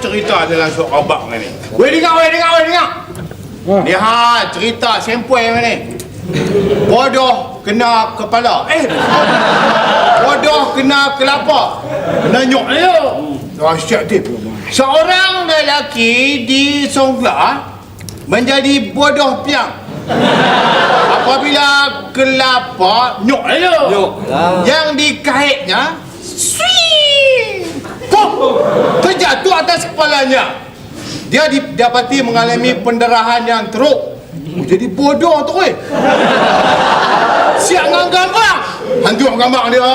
Cerita dalam surat khabar ni. Weh dengar, weh dengar, weh dengar. Ni ha cerita sempoi ni. Bodoh kena kepala. Eh. Bodoh kena kelapa. Kena nyok dia. Asyik tip. Seorang lelaki di Songkla menjadi bodoh piang. Apabila kelapa nyok dia. Nyok. Yang dikaitnya swing. Terjatuh atas kepalanya. Dia didapati mengalami pendarahan yang teruk. Oh, jadi bodoh tu weh. Siap dengan gambar. Hantu gambar dia.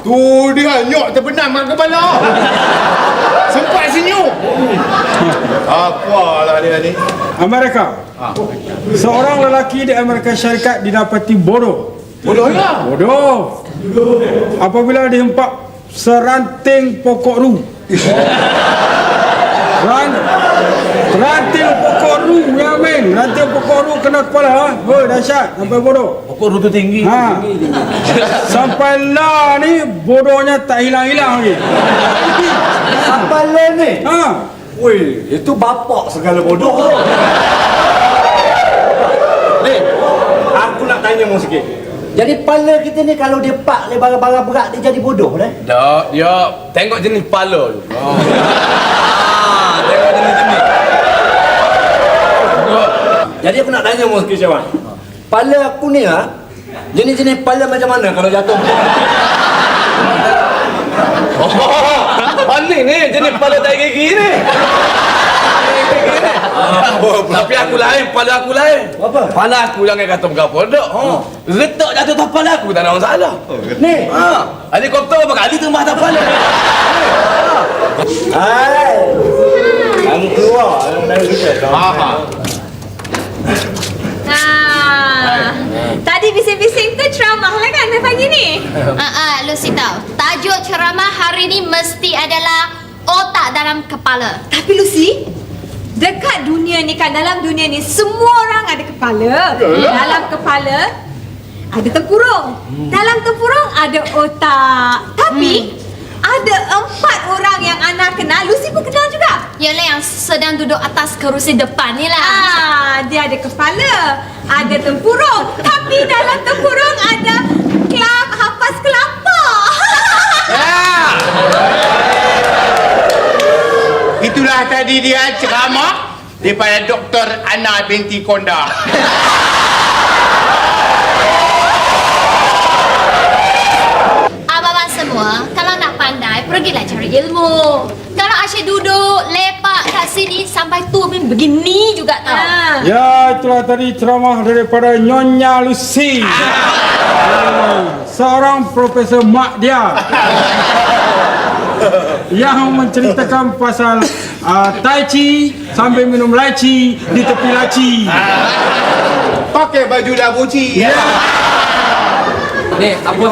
Tu dia nyok terbenam kat kepala. Sempat senyum. Apalah dia ni. Amerika. Seorang lelaki di Amerika Syarikat didapati bodoh. Bodoh lah. Bodoh. Apabila dihempak seranting pokok ru. Ran, ranting pokok ru ya men. Ranting pokok ru kena kepala. Ha? Oh, dahsyat sampai bodoh. Pokok rutu tinggi. Ha. Sampai lah ni bodohnya tak hilang-hilang lagi. Sampai le ni. Ha. Weh, itu bapak segala bodoh. Ni, aku nak tanya mu sikit. Jadi pala kita ni kalau dia pak le barang-barang berat dia jadi bodoh dah. Tak, dia tengok jenis kepala tu. Ah, tengok jenis-jenis. Jadi aku nak tanya mu sikit Syawan. Pala aku ni ha, Jenis-jenis pala macam mana kalau jatuh? Oh, ni ni jenis kepala tak gigi ni. Tapi aku lain, kepala aku lain. Apa? Kepala aku jangan kata berapa dak. Ha. Letak jatuh atas kepala aku tak ada masalah. Ni. Ha. Helikopter berapa kali tembak atas kepala. Hai. Kamu keluar yang dari kita. Ha. Tadi bising-bising tu ceramah lah kan pagi ni? Ah, ah, Lucy tahu. Tajuk ceramah hari ini mesti adalah otak dalam kepala. Tapi Lucy, dekat dunia ni kan, dalam dunia ni semua orang ada kepala. Dalam kepala ada tempurung. Dalam tempurung ada otak. Tapi ada empat orang yang Ana kenal. Lucy pun kenal juga. Yalah yang sedang duduk atas kerusi depan ni lah. Ah, dia ada kepala, ada tempurung. Tapi dalam tadi dia ceramah daripada Dr. Ana binti Konda. Abang-abang semua, kalau nak pandai, pergilah cari ilmu. Kalau asyik duduk, lepak kat sini sampai tua pun begini juga tau. Ah. Ya, itulah tadi ceramah daripada Nyonya Lucy. Ah, Seorang profesor mak dia. yang menceritakan pasal uh, tai chi sambil minum laci di tepi laci. Pakai baju labuci. Ya. Ni, apa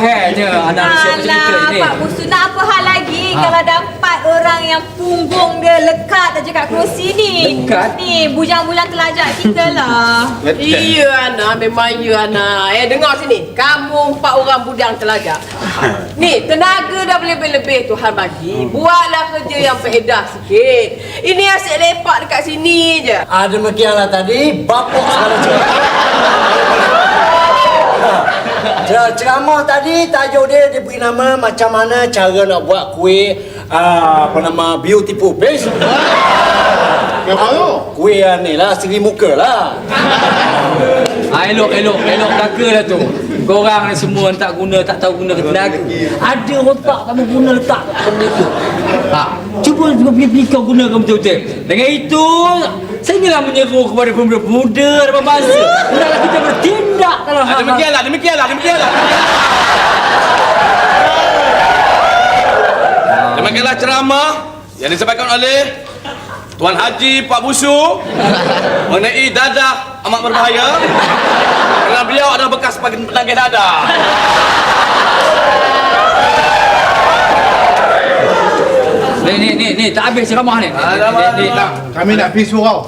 anak siapa cerita Alah, ini? Pak Musu nak apa hal lagi ha. kalau dapat orang yang punggung dia lekat aja kat kerusi ni. Lekat? Ni, bujang-bujang telajak kita lah. Iya Ana, memang iya Ana. Eh dengar sini, kamu empat orang budang telajak. Ni, tenaga dah berlebih-lebih Tuhan bagi. Buatlah kerja yang faedah sikit. Ini asyik lepak dekat sini je. Ah demikianlah tadi bapak segala cerita. Cer- Ceramah tadi tajuk dia dia beri nama macam mana cara nak buat kuih ah, apa nama beautiful face. Yang baru. Kuih ni lah seri muka lah. Ah, elok, elok, elok belaka lah tu. Korang ni semua tak guna, tak tahu guna tenaga. Ada otak kamu guna letak benda tu. Ha, cuba cuba pergi kau gunakan betul-betul. Dengan itu, saya ingatlah menyeru kepada pemuda-pemuda dan bangsa. Hendaklah kita bertindak dalam Ah, hal-hal demikianlah, demikianlah, demikianlah. Demikianlah ceramah yang disampaikan oleh Tuan Haji Pak Busu mengenai dadah amat berbahaya kerana beliau adalah bekas penagih dadah. Ni, ni, ni, ni, tak habis ceramah ni. Ni, ni, ni, Kami nak pergi surau.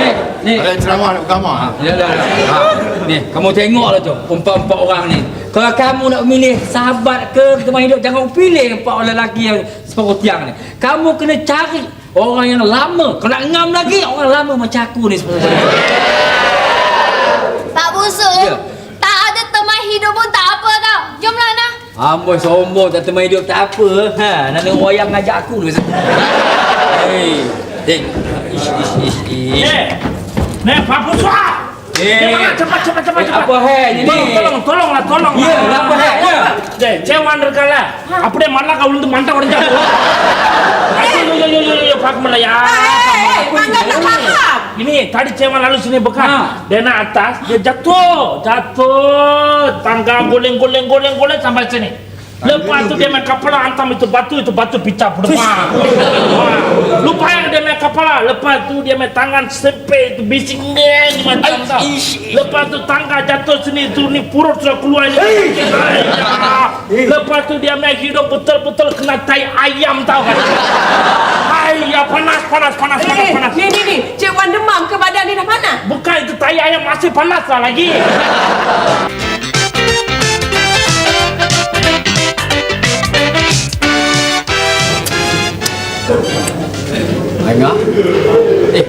ni, ni. Ada ceramah nak agama. Ya, ya, ya. Ha. Ni, kamu tengoklah tu, empat-empat orang ni. Kalau kamu nak memilih sahabat ke teman hidup, jangan pilih empat orang lelaki yang separuh tiang ni. Kamu kena cari orang yang lama. Kalau nak ngam lagi, orang lama macam aku ni sebenarnya Pak Busu, Ya. tak ada teman hidup pun tak apa tau. Jomlah nah. Amboi sombong tak teman hidup tak apa. Ha, nak tengok wayang ngajak aku dulu. Hei, dek. Ish, ish, ish, ish. Eh, Nek, Pak Puswa. Eh, Cepat, cepat, cepat, eh, cepat. apa hai ni? Tolong, tolong, tolonglah, tolong. Ya, apa hai? Ya. டேய் சேவான் இருக்கல அப்படியே மல்லாக்கா விழுந்து மண்டை உடஞ்சா ஐயோ ஐயோ ஐயோ ஐயோ tetangga tak faham. Ini tadi cewek lalu sini bekas. Ha. Dia naik atas, dia jatuh, jatuh. Tangga guling guling guling guling sampai sini. Lepas tu dia main kepala hantam itu batu itu batu pecah berdepan. Lupa yang dia main kepala. Lepas tu dia main tangan sempe itu bising ni macam. Lepas tu tangga jatuh sini tu ni purut sudah keluar ni. Lepas tu dia main hidup betul-betul kena tai ayam tau kan. Hai ya panas panas panas panas panas. Ni ni ni, Cik Wan demam ke badan ni dah panas? Bukan itu tai ayam masih panas lah lagi. Angah. Eh,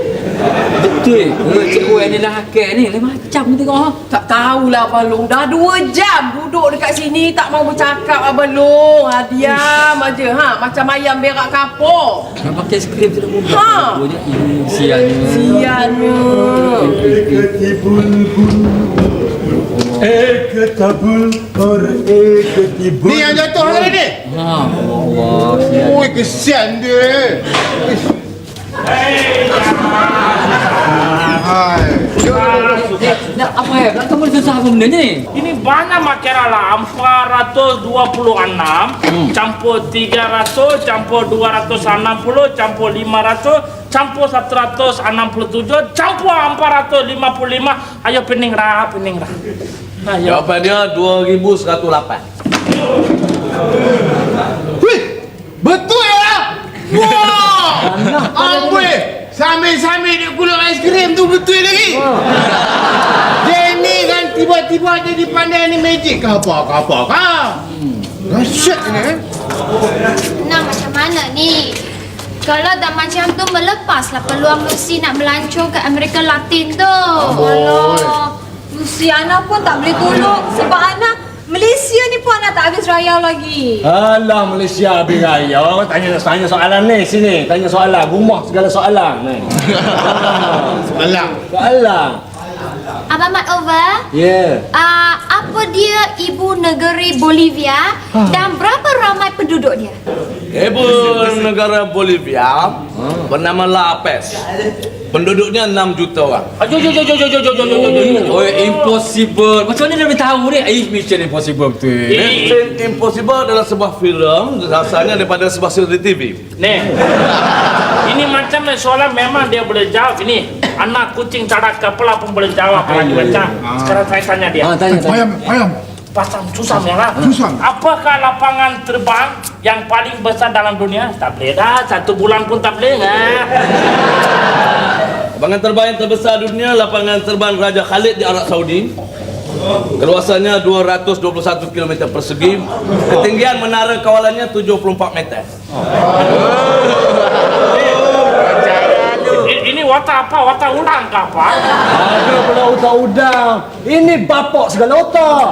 betul ke Cik Wan ni dah hakik ni? Lain macam ni tengok ha. Tak tahulah Abang Long. Dah dua jam duduk dekat sini tak mau bercakap Abang Long. Ha, diam aja. Ha, macam ayam berak kapur. Nak pakai skrip tu dah mudah. Ha. Rupanya, Ih, sialnya. Siannya. Ni yang jatuh hari ni. Ha, Allah. Oi, kesian dia. Nak apa ya? Nak kamu susah apa benda ni? Ini banyak makera lah 426 campur 300 campur 260 campur 500 campur 167 campur 455 ayo pening rah pening rah ayo Jawapannya 2108. Wih, betul ya? Wah! Amboi! Sambil-sambil dia gulung ais krim tu betul lagi. Dia ni kan tiba-tiba jadi pandai ni magic ke apa ke apa ke? Dahsyat ni eh. Nah, macam mana ni? Kalau dah macam tu melepaslah peluang Lucy nak melancong ke Amerika Latin tu. Alah, Luciana pun tak boleh tolong sebab anak Malaysia ni pun anak tak habis raya lagi. Alah Malaysia habis raya. Orang tanya tanya soalan ni sini. Tanya soalan. Rumah segala soalan ni. Alah. soalan. Abang Mat Over, Ya. uh, apa dia ibu negeri Bolivia dan berapa ramai penduduk dia? Ibu negara Bolivia bernama La Paz. Penduduknya 6 juta orang. Jo jo jo jo jo jo jo jo jo. Oh impossible. Macam mana dia boleh tahu ni? Eh mission impossible betul. Eh? Mission impossible adalah sebuah filem rasanya daripada sebuah serial TV. Ni. Ini macam ni soalan memang dia boleh jawab ini. Anak kucing tak kepala pun boleh jawab kalau macam. Sekarang saya tanya dia. Ah, tanya, tanya. Ayam, ayam. Pasang susah ya lah. Susah. Apakah lapangan terbang yang paling besar dalam dunia? Tak boleh dah. Satu bulan pun tak boleh. Ha? Lapangan terbang yang terbesar dunia lapangan terbang Raja Khalid di Arab Saudi. Keluasannya 221 km persegi. Ketinggian menara kawalannya 74 meter. I- Watak apa? Watak ulang ke apa? Ada pula udang-udang. Ini bapak segala otak.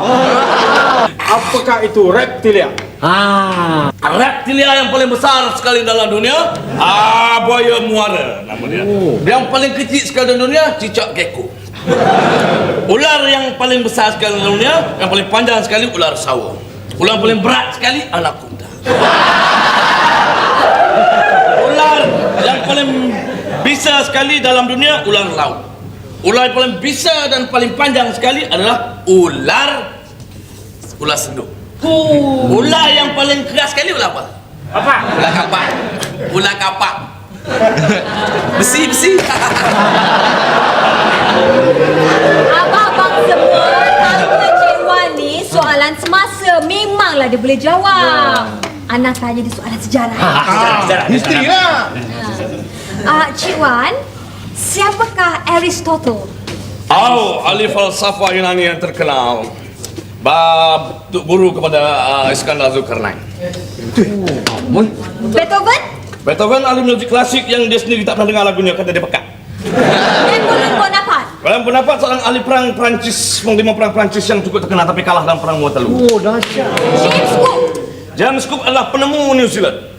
Apakah itu reptilia? Ha. Reptilia yang paling besar sekali dalam dunia, ah buaya muara nama dia. Yang paling kecil sekali dalam dunia, cicak gecko. Ular yang paling besar sekali dalam dunia, yang paling panjang sekali ular sawo. Ular yang paling berat sekali anak kuda. Ular yang paling bisa sekali dalam dunia ular laut. Ular yang paling bisa dan paling panjang sekali adalah ular ular seduk. Ular yang paling keras sekali ular apa? Apa? Ular kapak. Ular kapak. Besi besi. Abang-abang semua tanya Cik ni soalan semasa memanglah dia boleh jawab. Anak tanya dia soalan sejarah. Ah, history lah. Ah, Cik Wan, siapakah Aristotle? Oh, ahli falsafah Yunani yang terkenal. Bab tuk guru kepada uh, Iskandar Zulkarnain. Beethoven? Beethoven ahli muzik klasik yang dia sendiri tak pernah dengar lagunya kata dia pekat. Napoleon Bonaparte? Dalam pendapat seorang ahli perang Perancis, panglima perang Perancis yang cukup terkenal tapi kalah dalam perang Waterloo. Oh, dahsyat. James Cook? James Cook adalah penemu New Zealand.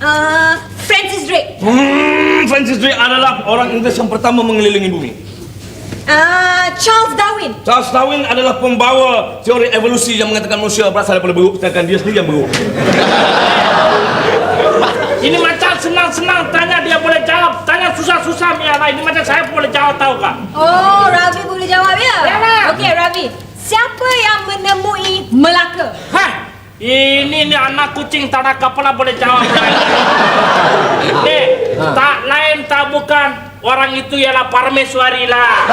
Uh, Francis Drake? Hmm, Francis Drake adalah orang Inggeris yang pertama mengelilingi bumi. Uh, Charles Darwin? Charles Darwin adalah pembawa teori evolusi yang mengatakan manusia berasal daripada buruk sedangkan dia sendiri yang buruk. Ini macam senang-senang tanya dia boleh jawab. Tanya susah-susah Mia lah. Ini macam saya boleh jawab tahu kak? Oh, Ravi boleh jawab ya? Ya, lah. Okey, Ravi. Siapa yang menemui Melaka? Hah? Ini ni anak kucing tak ada kepala boleh jawab. Ni, tak lain tak bukan orang itu ialah Parmeswari lah.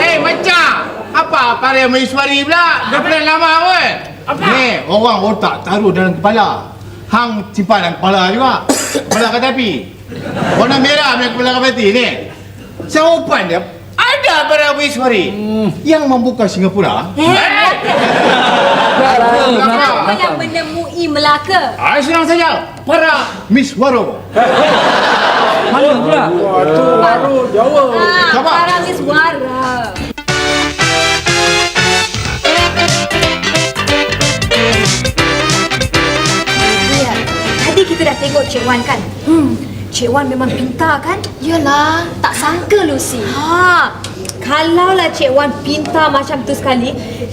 Eh macam apa Paria Mahiswari pula? Dia pernah lama pun. Apa? Ni orang otak taruh dalam kepala. Hang simpan dalam kepala juga. Kepala kat tepi. Warna merah punya kepala kat tepi ni. Jawapan dia ada Paria Mahiswari yang membuka Singapura. Eh, Siapa yang menemui Melaka? Ah, senang saja. Para Miss Waro. Mana pula? Baru Jawa. Ah, Siapa? para Miswara. Ya, tadi kita dah tengok Cik Wan kan? Hmm, Cik Wan memang pintar kan? Yalah, tak sangka Lucy. Ha, kalaulah Cik Wan pintar macam tu sekali,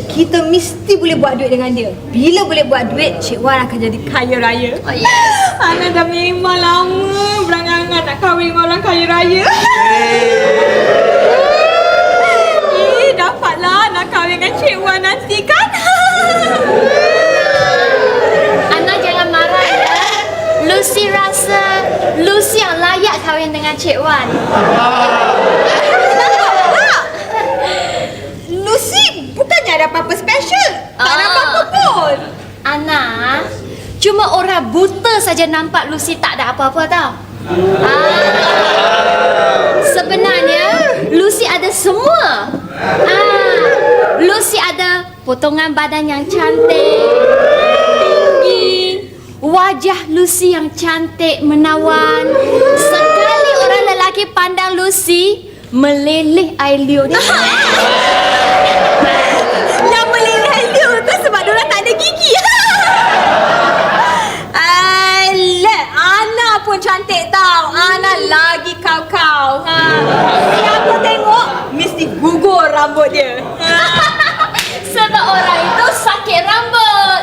kita mesti boleh buat duit dengan dia. Bila boleh buat duit, Cik Wan akan jadi kaya raya. Oh, yes. Ana dah memang lama berangan-angan nak kahwin dengan orang kaya raya. Eh, dapatlah nak kahwin dengan Cik Wan nanti kan? Ana jangan marah ya. Lucy rasa Lucy yang layak kahwin dengan Cik Wan. Lucy bukannya ada apa-apa special. Tak ada Ah. apa-apa pun. Ana, orang buta saja nampak Lucy tak ada apa-apa tau. Ah, sebenarnya Lucy ada semua. Ah, Lucy ada potongan badan yang cantik, tinggi, wajah Lucy yang cantik menawan. Sekali orang lelaki pandang Lucy, meleleh air liur. Yang meleleh dia tu sebab dia tak ada gigi. Alah, Ana pun cantik tau. Ana lagi kau-kau. Ha. Siapa tengok mesti gugur rambut dia. Ha. Sebab orang itu sakit rambut.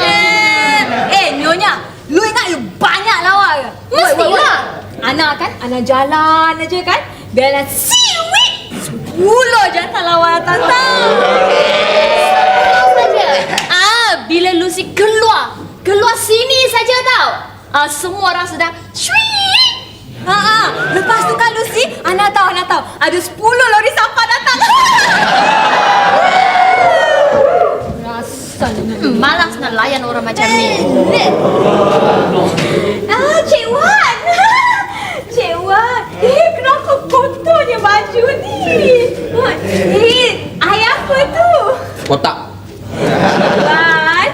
Eh, eh Nyonya, lu ingat you banyak lawa ke? Mestilah. Ana kan, Ana jalan aja kan. Bella siwit. Sepuluh jantan lawan datang tau. saja. Ah, bila Lucy keluar, keluar sini saja tau. Ah, semua orang sudah shui. Ha ah, lepas tu kan Lucy, Ana tahu, Ana tahu. Ada 10 lori sampah datang. Rasa Hmm, malas nak layan orang macam ni. Ah, Cik Wan. Cik Wan. Eh, kenapa kotornya baju ni? Eh, air apa tu? Kotak. Wan.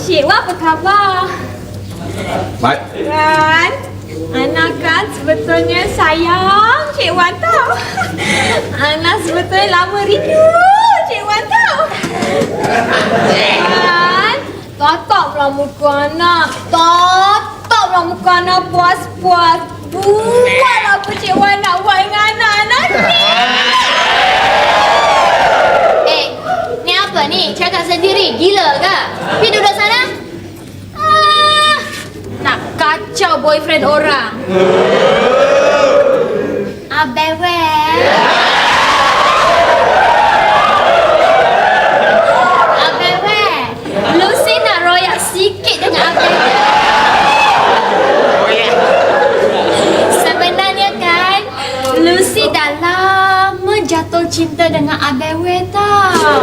Cik Wan apa khabar? Baik. Wan. Anak kan sebetulnya sayang Cik Wan tau. Anak sebetulnya lama rindu Cik Wan tau. Wan. Tatap lah muka anak. Tatap lah muka anak puas-puas. Buat apa Cik Wan nak buat dengan anak-anak ni. Eh, ni apa ni? Cakap sendiri. Gila ke? Kacau boyfriend orang. Abewe. Abewe. Lucy nak royak sikit dengan Abewe. Sebenarnya kan Lucy dah lama jatuh cinta dengan Abewe tau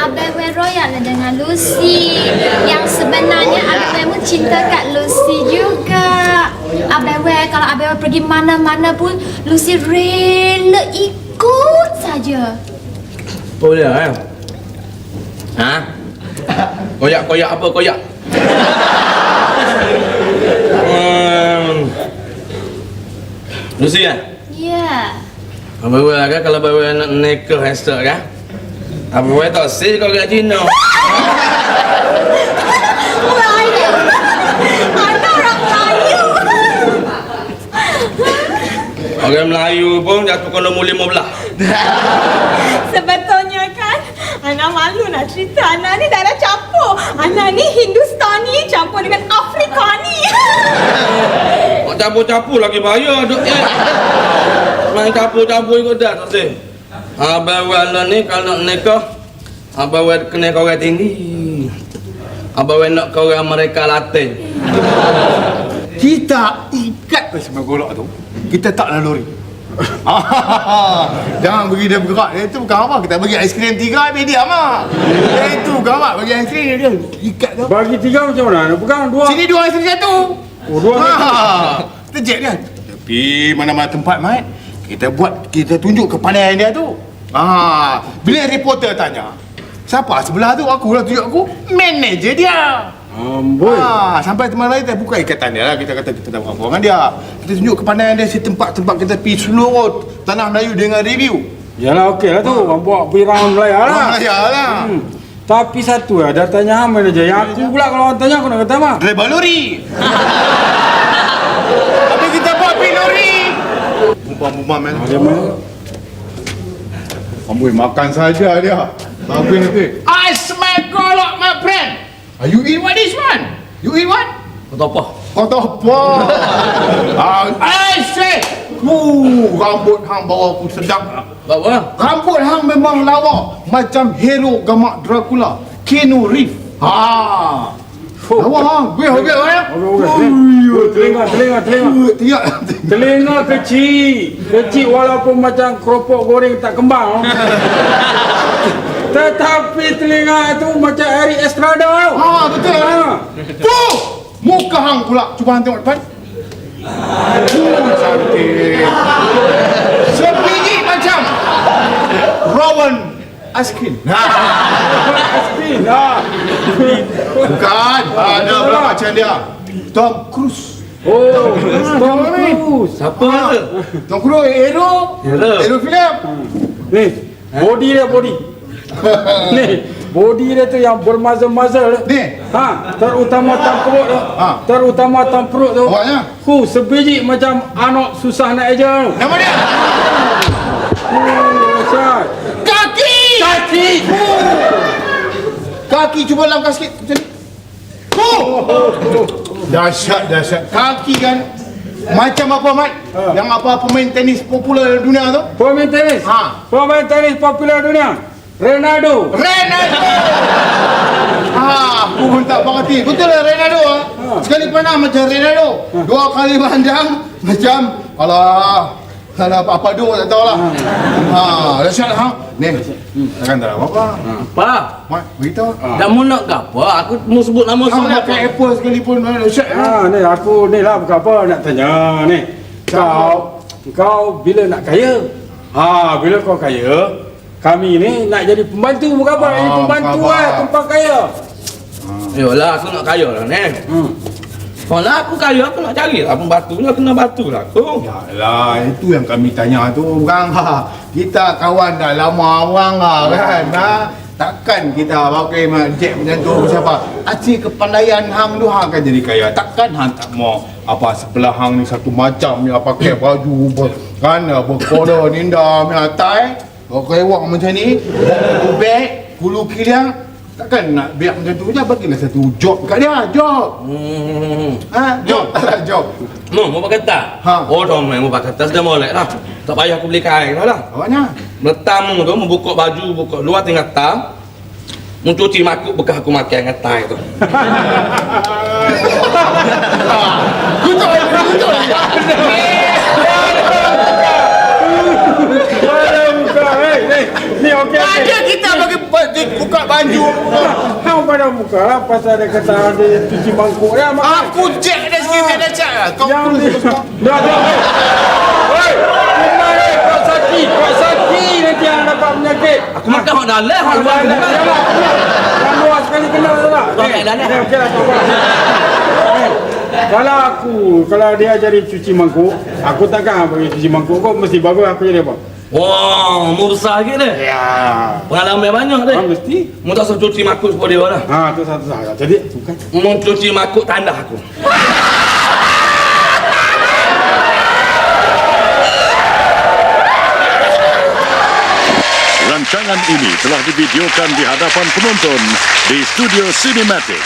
Abewe royak lah dengan Lucy Yang sebenarnya Abewe pun cinta kat Lucy juga Abewe kalau Abewe pergi mana-mana pun Lucy rela ikut saja Oh dia eh. Ha? Koyak koyak apa koyak? Hmm. Lucy kan? Ya. Bawa kan kalau bawa nak nikah esok kan? Apa bawa tak sih kau kat Cina? Orang Melayu. Pun jatuh kena muli belah. Sebetulnya kan Ana malu nak cerita Ana ni darah campur Ana ni Hindustani campur dengan Afrikani Kau campur-campur lagi bahaya duk eh. Main campur-campur ikut dah tak sih. Abang wala ni kalau nak nikah Abang wala kena kau orang tinggi. Abang nak kau orang mereka Latin. Kita ikat ke sama golok tu. Kita tak laluri. Jangan bagi dia bergerak. Dia tu bukan apa. Kita bagi aiskrim tiga habis diam lah. Dia itu gawat bagi aiskrim dia. Ikat tu. Bagi tiga macam mana? Nak pegang dua. Sini dua sini satu. Oh, dua ha. Kita jet dia. Tapi mana-mana tempat mat kita buat kita tunjuk kepandaian dia tu. Ha. Bila reporter tanya, siapa sebelah tu? Aku lah tunjuk aku. Manager dia. Amboi. Ha, sampai teman lain kita buka ikatan dia lah. Kita kata kita tak apa dengan dia. Kita tunjuk kepandaian dia si tempat-tempat kita pergi seluruh tanah Melayu dengan review. Yalah okey lah tu. Orang buat pergi round Melaya lah. Orang Melayu lah. Hmm. Tapi satu lah, dah tanya hang manager. Yang aku pula kalau orang tanya aku nak kata apa? Driver lori. Tapi kita buat pergi lori. Bumbang-bumbang man. Dia mana? Amboi makan saja dia. Habis nanti. I smell golok my friend. Are you eat what this one? You eat what? Kau tahu apa? Kau tahu apa? Ah, I say. Wuh, rambut hang bawa pun sedap. Bawa. Rambut hang memang lawa macam hero gamak Dracula, Keanu Reeves. Ha. Lawa hang, gue ya. Okey. Oh, Telinga, telinga, telinga. Tiap. Telinga kecil. Kecil walaupun macam keropok goreng tak kembang. Tetapi telinga itu macam Eric Estrada. tau. Ha, betul. Ha. Tu, muka hang pula. Cuba hang tengok depan. Uh, cantik. Sebiji macam Rowan Askin. Askin. Ha. Bukan. Ada pula macam dia. Tom Cruise. Oh, Tom Cruise. Siapa kata? Tom Cruise hero. Hero. Hero filem. Ni, body dia body. Ni, body dia tu yang bermazal-mazal. Ni. Ha, terutama tamprut tu. Ha. Terutama tamprut tu. Awaknya? Hu, sebiji macam anak susah nak eja. Nama dia? Oh. Kaki. Kaki. Kaki cuba langkah sikit macam ni. Oh. Dahsyat, dahsyat. Kaki kan macam apa, Mat? Yang apa pemain tenis popular dunia tu? Pemain tenis. Ha. Pemain tenis popular dunia. Ronaldo. Ronaldo. Ah, aku pun tak mengerti. Betul lah Ronaldo ah. Sekali pandang macam Ronaldo. Dua kali pandang macam alah Alah apa dua tak tahu lah. Ha, dahsyat ha. Ni, takkan tak ada apa-apa. Apa? Mat, beritahu. Dah mau nak ke apa? Aku mau sebut nama saya. pakai Apple sekalipun mana dahsyat ha. Ha, ni aku ni lah bukan apa nak tanya ni. Kau kau bila nak kaya? Ha, bila kau kaya, kami ni nak jadi pembantu bukan apa? Ah, Jadi pembantu apa. eh, tumpang kaya. Yolah aku nak kaya lah ni. Hmm. Kalau aku kaya aku nak cari lah pembantu lah kena batu lah aku. Yalah, itu yang kami tanya tu orang ha. Kita kawan dah lama orang lah kan. Ha. Takkan kita pakai jet macam tu siapa? Aci kepandaian hang tu hang akan jadi kaya. Takkan hang tak mau apa sebelah hang ni satu macam ya pakai baju ber, kan berkoda ninda mi atai. Pakai wak macam ni, beg, hulu kiliang. Takkan nak biar macam tu je bagilah satu job kat dia, job. Hmm. Ha, job, tak job. Mau mau pakai tak? Ha. Oh dong mau pakai tas dah molek lah. Tak payah aku beli kain lah lah. Awaknya. Letam tu membuka baju buka luar tinggal tam. Mencuci makuk bekas aku makan dengan tai tu. Kutuk, kutuk. Ada muka, eh, ni, ni okey. okey. Ada kita bagi bagi buka baju. Muka lah pasal dia kata ada cuci mangkuk dia. makan. Aku cek dia sikit dia dah cek lah. Kau Yang ni. terus kau. Dah, dah. Hei, kau sakit? Kau sakit nanti yang dapat penyakit. Aku makan hak dalam, hak Ah, luar dah, dah, bukan. dah, dah. Yang luar sekali kena tak? Kau kat dalam. Eh, okey lah. Eh, Kalau aku, kalau dia jadi cuci mangkuk, aku takkan bagi cuci mangkuk kau mesti bagus aku jadi apa? Wah, mu besar lagi deh. Ya. Pengalaman banyak deh. Ah, mesti. Mu tak cuci makuk sebab dia lah. Ha, tu satu sahaja. Jadi, bukan. Mu cuci makuk tandah aku. Rancangan ini telah divideokan di hadapan penonton di Studio Cinematic.